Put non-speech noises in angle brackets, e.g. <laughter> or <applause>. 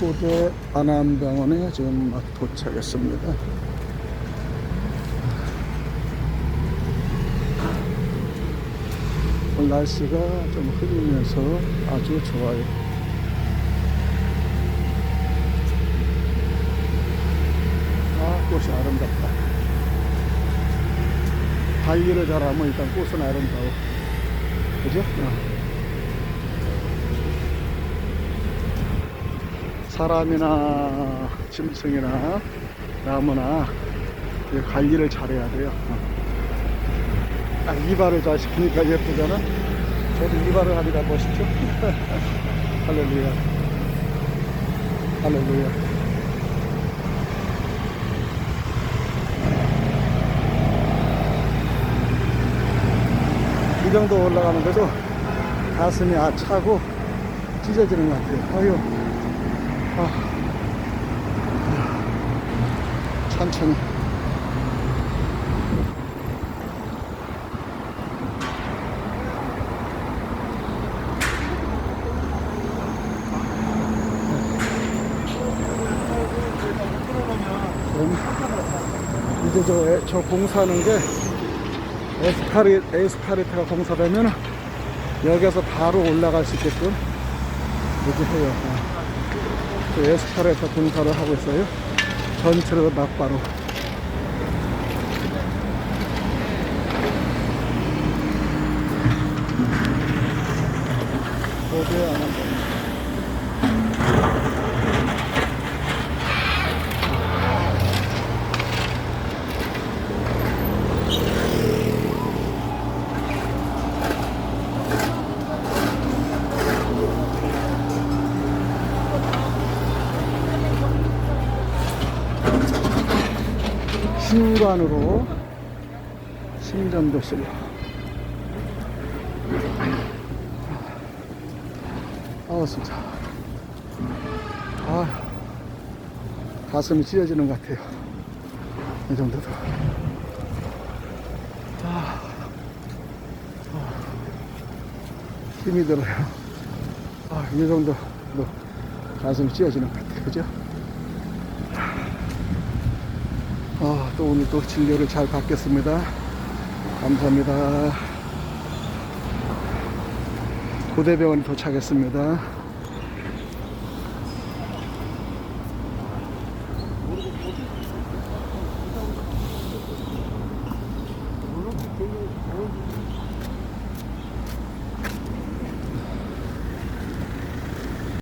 고대 안암병원에 지금 막 도착했습니다. 오늘 날씨가 좀 흐리면서 아주 좋아요. 아, 꽃이 아름답다. 관리를 잘하면 일단 꽃은 아름다워. 그죠? 사람이나 짐승이나 나무나 이 관리를 잘해야 돼요. 어. 딱 이발을 잘 시키니까 예쁘잖아. 저도 이발을 하니까 멋있죠? <laughs> 할렐루야. 할렐루야. 이 정도 올라가는 데도 가슴이 아 차고 찢어지는 것 같아요. 아유. 아. 천천히. 그럼 이제 저, 에- 저 공사하는 게 에스카리, 에스카레이터가 공사되면 여기서 바로 올라갈 수 있게끔 이렇게 해요. 어. 그 에스카레이터 공사를 하고 있어요. 전체로 막바로. 고대 안 한다. 심전도실 아 진짜 아 가슴이 찢어지는 것 같아요. 이 정도도 아, 아, 힘이 들어요. 아, 이 정도도 가슴이 찢어지는 것 같아요. 그죠? 아, 또 오늘 또 진료를 잘 받겠습니다. 감사합니다. 고대병원에 도착했습니다.